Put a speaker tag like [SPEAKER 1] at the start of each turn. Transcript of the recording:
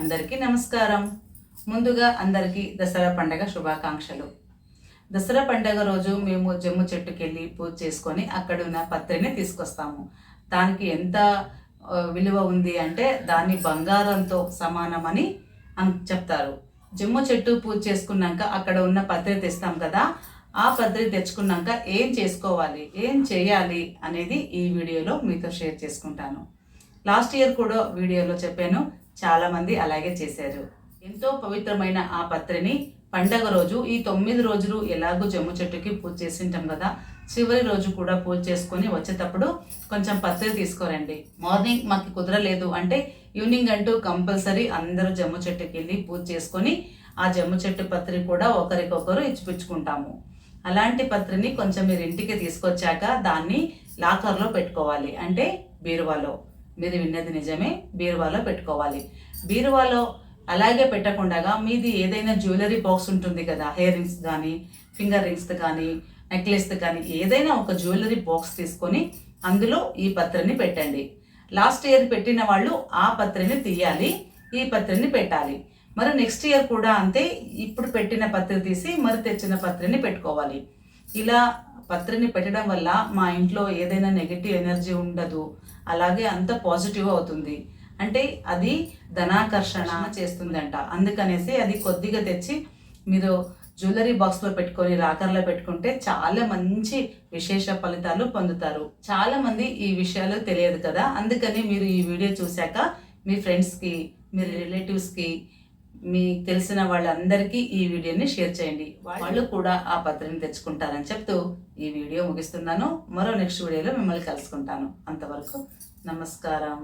[SPEAKER 1] అందరికీ నమస్కారం. ముందుగా అందరికీ దసరా పండగ శుభాకాంక్షలు. దసరా పండగ రోజు మేము జమ్ము చెట్టుకెళ్ళి పూజ చేసుకొని అక్కడ ఉన్న పత్రిని తీసుకొస్తాము. దానికి ఎంత విలువ ఉంది అంటే దాన్ని బంగారంతో సమానమని చెప్తారు. జమ్ము చెట్టు పూజ చేసుకున్నాక అక్కడ ఉన్న పత్రి తెస్తాం కదా ఆ పత్రి తెచ్చుకున్నాక ఏం చేసుకోవాలి ఏం చేయాలి అనేది ఈ వీడియోలో మీతో షేర్ చేసుకుంటాను. లాస్ట్ ఇయర్ కూడా వీడియోలో చెప్పాను చాలామంది అలాగే చేశారు. ఎంతో పవిత్రమైన ఆ పత్రిని పండగ రోజు ఈ తొమ్మిది రోజులు ఎలాగో జమ్ము చెట్టుకి పూజ చేసింటాం కదా చివరి రోజు కూడా పూజ చేసుకొని వచ్చేటప్పుడు కొంచెం పత్రి తీసుకోరండి. మార్నింగ్ మాకు కుదరలేదు అంటే ఈవినింగ్ అంటూ కంపల్సరీ అందరూ జమ్ము చెట్టుకి వెళ్ళి పూజ చేసుకొని ఆ జమ్ము చెట్టు పత్రి కూడా ఒకరికొకరు ఇచ్చిపుచ్చుకుంటాము. అలాంటి పత్రిని కొంచెం మీరు ఇంటికి తీసుకొచ్చాక దాన్ని లాకర్లో పెట్టుకోవాలి అంటే బీరువాలో. మీరు విన్నది నిజమే బీరువాలో పెట్టుకోవాలి. బీరువాలో అలాగే పెట్టకుండా మీది ఏదైనా జ్యువెలరీ బాక్స్ ఉంటుంది కదా హెయిర్ రింగ్స్ కానీ ఫింగర్ రింగ్స్ కానీ నెక్లెస్ కానీ ఏదైనా ఒక జ్యువెలరీ బాక్స్ తీసుకొని అందులో ఈ పత్రిని పెట్టండి. లాస్ట్ ఇయర్ పెట్టిన వాళ్ళు ఆ పత్రిని తీయాలి ఈ పత్రిని పెట్టాలి. మరి నెక్స్ట్ ఇయర్ కూడా అంతే ఇప్పుడు పెట్టిన పత్రి తీసి మరి తెచ్చిన పత్రిని పెట్టుకోవాలి. ఇలా పత్రిని పెట్టడం వల్ల మా ఇంట్లో ఏదైనా నెగిటివ్ ఎనర్జీ ఉండదు. అలాగే అంత పాజిటివ్ అవుతుంది. అంటే అది ధనాకర్షణ చేస్తుందంట. అందుకనేసి అది కొద్దిగా తెచ్చి మీరు జ్యువెలరీ బాక్స్లో పెట్టుకొని రాకర్లో పెట్టుకుంటే చాలా మంచి విశేష ఫలితాలు పొందుతారు. చాలా మంది ఈ విషయాలు తెలియదు కదా. అందుకని మీరు ఈ వీడియో చూశాక మీ ఫ్రెండ్స్కి మీ రిలేటివ్స్కి మీకు తెలిసిన వాళ్ళందరికీ ఈ వీడియోని షేర్ చేయండి. వాళ్ళు కూడా ఆ పత్రిని తెచ్చుకుంటారని చెప్తూ ఈ వీడియో ముగిస్తున్నాను. మరో నెక్స్ట్ వీడియోలో మిమ్మల్ని కలుసుకుంటాను. అంతవరకు నమస్కారం.